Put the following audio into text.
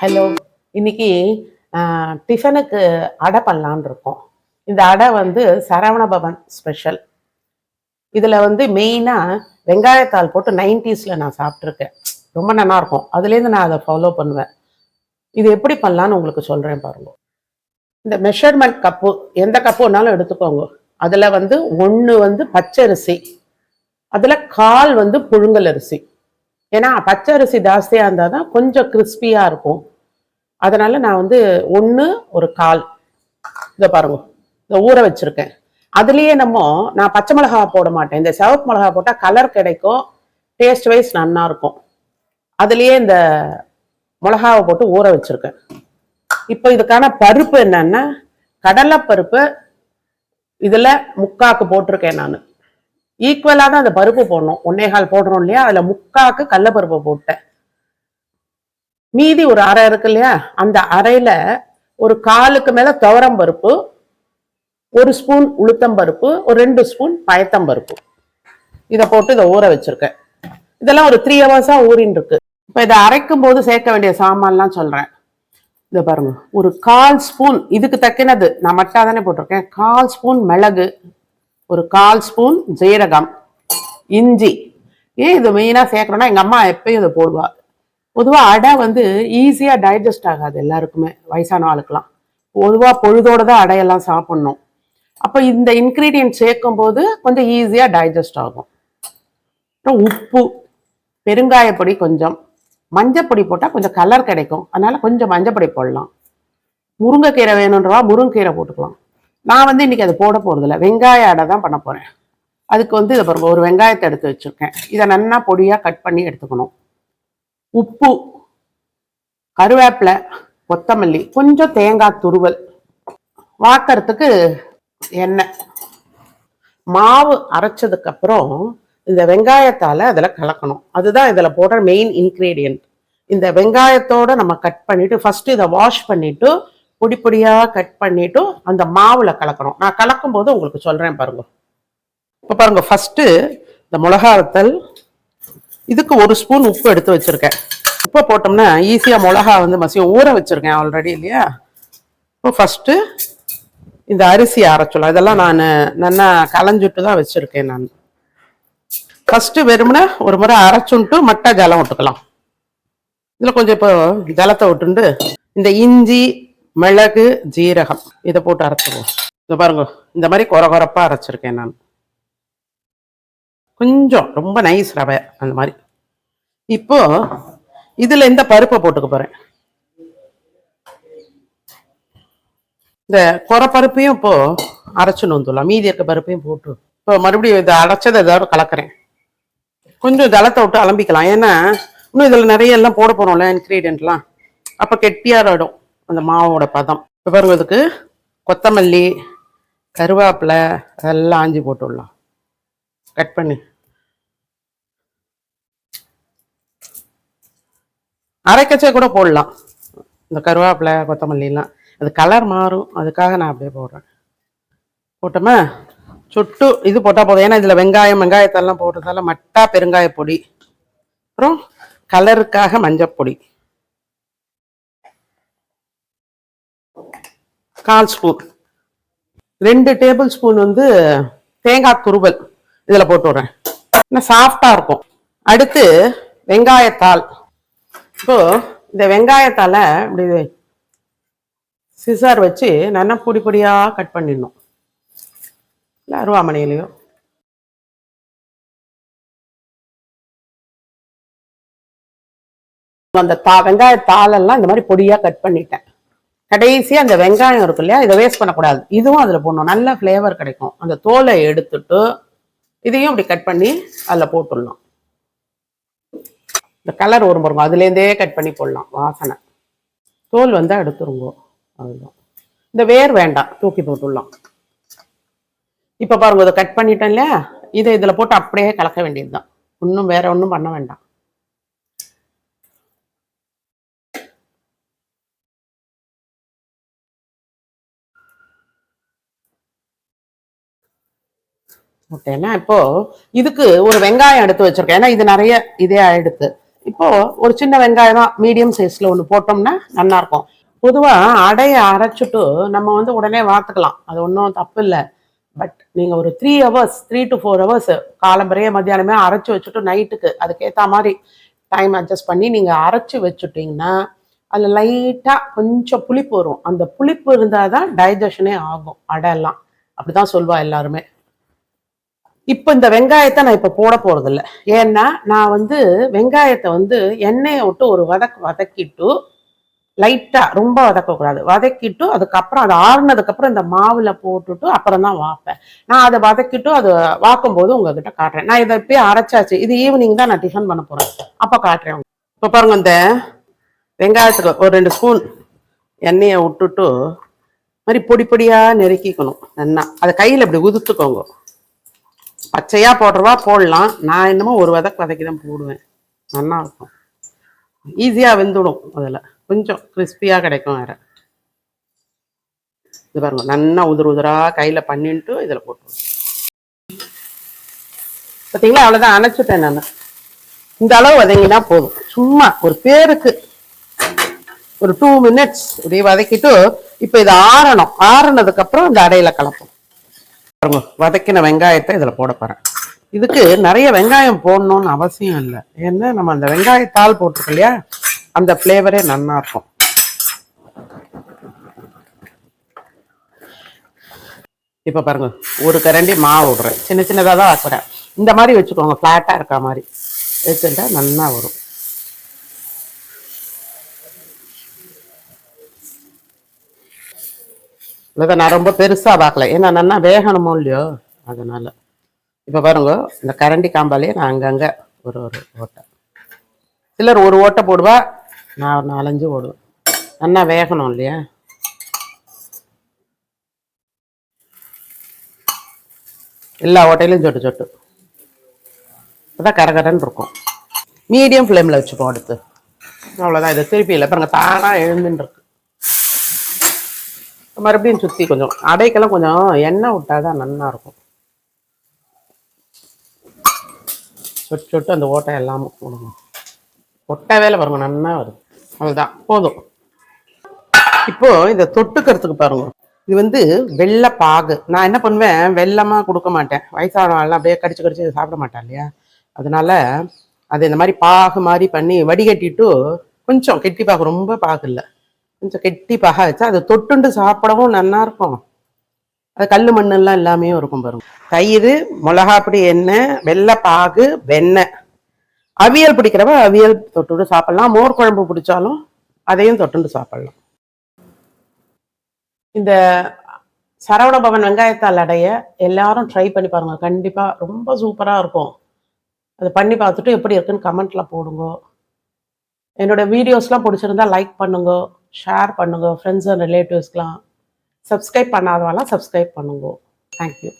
Hello. இன்னைக்கு டிஃபனுக்கு அடை பண்ணலான்னு இருக்கோம். இந்த அடை வந்து சரவண பவன் ஸ்பெஷல். இதில் வந்து மெயினாக வெங்காயத்தால் போட்டு நைன்டிஸில் நான் சாப்பிட்ருக்கேன் ரொம்ப நல்லா இருக்கும். அதுலேருந்து நான் அதை ஃபாலோ பண்ணுவேன். இது எப்படி பண்ணலான்னு உங்களுக்கு சொல்கிறேன் பாருங்க. இந்த மெஷர்மெண்ட் கப்பு எந்த கப்பு வேணாலும் எடுத்துக்கோங்க. அதில் வந்து ஒன்று வந்து பச்சரிசி. அதில் கால் வந்து புழுங்கல் அரிசி. ஏன்னா பச்சரிசி ஜாஸ்தியாக இருந்தால் தான் கொஞ்சம் கிறிஸ்பியாக இருக்கும். அதனால் நான் வந்து ஒன்று ஒரு கால். இதை பாருங்க. இதை ஊற வச்சுருக்கேன். அதுலேயே நம்ம நான் பச்சை மிளகா போட மாட்டேன். இந்த சிவப்பு மிளகா போட்டால் கலர் கிடைக்கும். டேஸ்ட் வைஸ் நல்லா இருக்கும். அதுலேயே இந்த மிளகாவை போட்டு ஊற வச்சுருக்கேன். இப்போ இதுக்கான பருப்பு என்னென்னா கடலைப்பருப்பு இதில் முக்காக்கு போட்டிருக்கேன் நான். ஈக்குவலாக தான் அந்த பருப்பு போடணும். ஒன்னேகால் போடுறோம் இல்லையா? அதில் முக்காக்கு கடலப்பருப்பை போட்டேன். மீதி ஒரு அரை இருக்கு இல்லையா? அந்த அரையில ஒரு காலுக்கு மேல துவரம் பருப்பு ஒரு ஸ்பூன் உளுத்தம் பருப்பு ஒரு ரெண்டு ஸ்பூன் பயத்தம் பருப்பு. இதை போட்டு இதை ஊற வச்சிருக்கேன். இதெல்லாம் ஒரு த்ரீ ஹவர்ஸா ஊறின்னு இருக்கு. இப்போ இதை அரைக்கும் போது சேர்க்க வேண்டிய சாமான்லாம் சொல்றேன். இதை பாருங்க. ஒரு கால் ஸ்பூன் இதுக்கு தக்கினது நான் மட்டா தானே போட்டிருக்கேன். கால் ஸ்பூன் மிளகு ஒரு கால் ஸ்பூன் ஜீரகம் இஞ்சி. ஏன் இது மெயினாக சேர்க்கணும்னா எங்கள் அம்மா எப்பயும் இதை போடுவாள் பொதுவாக அடை வந்து ஈஸியாக டைஜஸ்ட் ஆகாது எல்லாருக்குமே வயசான ஆளுக்கெல்லாம். பொதுவாக பொழுதோட தான் அடையெல்லாம் சாப்பிட்ணும். அப்போ இந்த இன்க்ரீடியன்ட் சேர்க்கும் போது கொஞ்சம் ஈஸியாக டைஜஸ்ட் ஆகும். அப்புறம் உப்பு பெருங்காயப்பொடி கொஞ்சம். மஞ்சப்பொடி போட்டால் கொஞ்சம் கலர் கிடைக்கும். அதனால் கொஞ்சம் மஞ்சப்பொடி போடலாம். முருங்கைக்கீரை வேணுன்றவா முருங்கைக்கீரை போட்டுக்கலாம். நான் வந்து இன்னைக்கு அது போட போகிறதில்ல வெங்காய அடை தான் பண்ண போகிறேன் அதுக்கு வந்து இதை பாருங்க ஒரு வெங்காயத்தை எடுத்து வச்சுருக்கேன். இதை நல்லா பொடியாக கட் பண்ணி எடுத்துக்கணும். உப்பு கருவேப்பிலை கொத்தமல்லி கொஞ்சம் தேங்காய் துருவல். வாக்கிறதுக்கு எண்ணெய். மாவு அரைச்சதுக்கு அப்புறம் இந்த வெங்காயத்தால் அதில் கலக்கணும். அதுதான் இதில் போடுற மெயின் இன்க்ரீடியன்ட் இந்த வெங்காயத்தோட நம்ம கட் பண்ணிட்டு ஃபர்ஸ்ட் இதை வாஷ் பண்ணிட்டு பொடி பொடியாக கட் பண்ணிட்டு அந்த மாவுல கலக்கணும். நான் கலக்கும் போது உங்களுக்கு சொல்றேன் பாருங்க. இப்போ பாருங்க ஃபர்ஸ்ட் இந்த மிளகாத்தல் இதுக்கு ஒரு ஸ்பூன் உப்பு எடுத்து வச்சுருக்கேன். உப்பை போட்டோம்னா ஈஸியாக மிளகா வந்து மசியம். ஊற வச்சுருக்கேன் ஆல்ரெடி இல்லையா? இப்போ ஃபஸ்ட்டு இந்த அரிசி அரைச்சலாம். இதெல்லாம் நான் நல்லா களைஞ்சிட்டு தான் வச்சுருக்கேன் நான். ஃபஸ்ட்டு வெறுமனே ஒரு முறை அரைச்சுன்ட்டு மட்டை ஜலம் விட்டுக்கலாம். இதில் கொஞ்சம் இப்போ ஜலத்தை விட்டுண்டு இந்த இஞ்சி மிளகு ஜீரகம் இதை போட்டு அரைச்சிடுவோம் இதை பாருங்க இந்த மாதிரி கொர கொரப்பாக அரைச்சிருக்கேன் நான். கொஞ்சம் ரொம்ப நைஸ் ரவை அந்த மாதிரி. இப்போ இதில் இந்த பருப்பை போட்டுக்க போகிறேன் இந்த குறை பருப்பையும் இப்போ அரைச்சுன்னு வந்துடலாம். மீதி இருக்க பருப்பையும் போட்டு. இப்போ மறுபடியும் இதை அரைச்சதை ஏதாவது கலக்கிறேன். கொஞ்சம் தளத்தை விட்டு அலம்பிக்கலாம். ஏன்னா இன்னும் இதில் நிறைய எல்லாம் போட போகிறோம்ல இன்க்ரீடியன்ட்லாம் அப்போ கெட்டியாகிடும் அந்த மாவோட பதம். இப்போ பாருங்க கொத்தமல்லி கருவேப்பிலை அதெல்லாம் ஆஞ்சி போட்டுடலாம் கட் பண்ணி. அரைக்கச்சே கூட போடலாம். இந்த கருவேப்பிலை கொத்தமல்லிலாம். அது கலர் மாறும். அதுக்காக நான் அப்படியே போடுறேன். போட்டோமா? சுட்டு இது போட்டால் போதும். ஏன்னா இதில் வெங்காயம் வெங்காயத்தெல்லாம் போட்டதால மட்டா பெருங்காய பொடி. அப்புறம் கலருக்காக மஞ்சப்பொடி கால் ஸ்பூன். ரெண்டு டேபிள் ஸ்பூன் வந்து தேங்காய் துருவல். இதில் போட்டு விட்றேன். இன்னும் சாஃப்டாக இருக்கும். அடுத்து வெங்காயத்தாள். இப்போ இந்த வெங்காயத்தால் இப்படி சிசார் வச்சு நல்லா பொடி பொடியாக கட் பண்ணிடணும். இல்லை அருவாமனையிலையோ. அந்த தா வெங்காய தாளெல்லாம் இந்த மாதிரி பொடியாக கட் பண்ணிட்டேன். கடைசியாக அந்த வெங்காயம் இருக்கு இல்லையா இதை வேஸ்ட் பண்ணக்கூடாது. இதுவும் அதில் போடணும். நல்ல ஃப்ளேவர் கிடைக்கும். அந்த தோலை எடுத்துட்டு இதையும் அப்படி கட் பண்ணி அதில் போட்டுடலாம். இந்த கலர் வரும் பாருங்க அதுலேருந்தே கட் பண்ணி போடலாம் வாசனை. தோல் வந்தால் அடுத்துருங்கோ அதுதான் இந்த வேர் வேண்டாம் தூக்கி போட்டுடலாம். இப்போ பாருங்க இதை கட் பண்ணிட்டேன் இல்லையா இதை இதில் போட்டு அப்படியே கலக்க வேண்டியது தான் ஒன்றும் வேற ஒன்றும் பண்ண வேண்டாம். ஓகேனா இப்போ இதுக்கு ஒரு வெங்காயம் எடுத்து வச்சிருக்கேன். ஏன்னா இது நிறைய இதே ஆயிடுத்து. இப்போ ஒரு சின்ன வெங்காயம் தான். மீடியம் சைஸ்ல ஒன்று போட்டோம்னா நல்லா இருக்கும். பொதுவாக அடையை அரைச்சிட்டு நம்ம வந்து உடனே வாத்துக்கலாம். அது ஒன்றும் தப்பு இல்லை. பட் நீங்கள் ஒரு three hours three to four hours காலம்பறையே மத்தியானமே அரைச்சி வச்சுட்டு நைட்டுக்கு அதுக்கேற்ற மாதிரி டைம் அட்ஜஸ்ட் பண்ணி நீங்கள் அரைச்சி வச்சுட்டிங்கன்னா அதில் லைட்டாக கொஞ்சம் புளிப்பு வரும். அந்த புளிப்பு இருந்தால் தான் டைஜஷனே ஆகும். அடையெல்லாம் அப்படி அப்படிதான் சொல்வா எல்லாருமே. இப்போ இந்த வெங்காயத்தை நான் இப்போ போட போகிறதில்ல இல்ல ஏன்னா நான் வந்து வெங்காயத்தை வந்து எண்ணெயை விட்டு ஒரு வதக் வதக்கிட்டு லைட்டாக ரொம்ப வதக்கக்கூடாது. வதக்கிட்டு அதுக்கப்புறம் அது ஆறுனதுக்கப்புறம் இந்த மாவில் போட்டுட்டு அப்புறம் தான் வாப்பேன் நான் அதை வதக்கிட்டு அது வாக்கும் போது உங்ககிட்ட காட்டுறேன். நான் இதை இப்பயே அரைச்சாச்சு. இது ஈவினிங் தான் நான் டிஃபன் பண்ண போகிறேன் அப்போ காட்டுறேன் இப்போ பாருங்க இந்த வெங்காயத்துக்கு ஒரு ரெண்டு ஸ்பூன் எண்ணெயை விட்டுட்டு மாதிரி பொடி பொடியாக நெருக்கிக்கணும். நல்லா. அதை கையில் இப்படி உதுத்துக்கோங்க. பச்சையா போடுறவா போடலாம். நான் என்னமோ ஒரு வதக்கு வதக்கி தான் போடுவேன். நல்லா இருக்கும். ஈஸியா வெந்துடும் அதில். கொஞ்சம் கிறிஸ்பியா கிடைக்கும் வேற. இது பாருங்க நல்லா உதிர் உதிரா கையில பண்ணிட்டு இதுல போட்டு பார்த்தீங்களா அவ்வளோதான் அணைச்சிட்டேன் நான். இந்த அளவு வதங்கினா போதும். சும்மா ஒரு பேருக்கு ஒரு டூ மினிட்ஸ் இப்படி வதக்கிட்டு இப்போ இது ஆறணும். ஆறுனதுக்கப்புறம் இந்த அடையில கலப்போம். வதக்கின வெங்காயத்தை இதுல போட போறேன். இதுக்கு நிறைய வெங்காயம் போடணும்னு அவசியம் இல்லை. ஏன்னா நம்ம அந்த வெங்காயத்தாள் போட்டிருக்கோம் இல்லையா? அந்த ஃப்ளேவரே நல்லா இருக்கும். இப்போ பாருங்க ஒரு கரண்டி மாவு விடுறேன். சின்ன சின்னதாக தான் ஆக்குறேன். இந்த மாதிரி வச்சுக்கோங்க ஃப்ளாட்டாக இருக்க மாதிரி. வச்சுட்டா நல்லா வரும். இல்லை நான் ரொம்ப பெருசாக பார்க்கல. ஏன்னா நல்லா வேகணுமோ இல்லையோ அதனால். இப்போ பாருங்க இந்த கரண்டி காம்பாலே நான் அங்கங்கே ஒரு ஒரு ஓட்டை. சிலர் ஒரு ஓட்டை போடுவா நான் ஒரு நாலஞ்சு போடுவேன் நல்லா வேகணும் இல்லையா? எல்லா ஓட்டையிலும் சொட்டு சொட்டு. அதான் கரகரன்னு இருக்கும். மீடியம் ஃப்ளேமில் வச்சுப்போம் அடுத்து. அவ்வளோதான் இதை திருப்பி இல்லை. பாருங்க தானாக எழுந்துன்னு இருக்கு. மறுபடியும் சுற்றி கொஞ்சம் அடைக்கெல்லாம் கொஞ்சம் எண்ணெய் விட்டாதான் நல்லா இருக்கும் சொட்டு சொட்டு அந்த ஓட்டை எல்லாமே போடுங்க. ஒட்டை வேலை பாருங்க நல்லா வருது. அவ்வளோதான் போதும். இப்போ இதை தொட்டுக்கிறதுக்கு பாருங்க. இது வந்து வெள்ளை பாகு. நான் என்ன பண்ணுவேன்? வெள்ளமா கொடுக்க மாட்டேன். வயசானவெல்லாம் அப்படியே கடிச்சு கடிச்சு சாப்பிட மாட்டேன் இல்லையா? அதனால அது இந்த மாதிரி பாகு மாதிரி பண்ணி வடிகட்டிட்டு கொஞ்சம் கெட்டி பாகு ரொம்ப பாகு இல்லை. கொஞ்சம் கெட்டி பாகா வச்சா அதை தொட்டுண்டு சாப்பிடவும் நல்லா இருக்கும். அது கல் மண்ணெல்லாம் எல்லாமே இருக்கும் பாருங்க. தயிர் மிளகாப்பொடி எண்ணெய் வெள்ளை பாகு வெண்ணெய். அவியல் பிடிக்கிறவ அவியல் தொட்டுட்டு சாப்பிடலாம். மோர் குழம்பு பிடிச்சாலும் அதையும் தொட்டுண்டு சாப்பிடலாம். இந்த சரவண பவன் வெங்காயத்தால் அடைய எல்லாரும் ட்ரை பண்ணி பாருங்க. கண்டிப்பாக ரொம்ப சூப்பராக இருக்கும். அது பண்ணி பார்த்துட்டு எப்படி இருக்குன்னு கமெண்ட்டில் போடுங்க. என்னோட வீடியோஸ்லாம் பிடிச்சிருந்தா லைக் பண்ணுங்க. ஷேர் பண்ணுங்க. ஃப்ரெண்ட்ஸ் அண்ட் ரிலேட்டிவ்ஸ்க்கெலாம் சப்ஸ்கிரைப் பண்ணாதவங்களாம் சப்ஸ்கிரைப் பண்ணுங்க. Thank you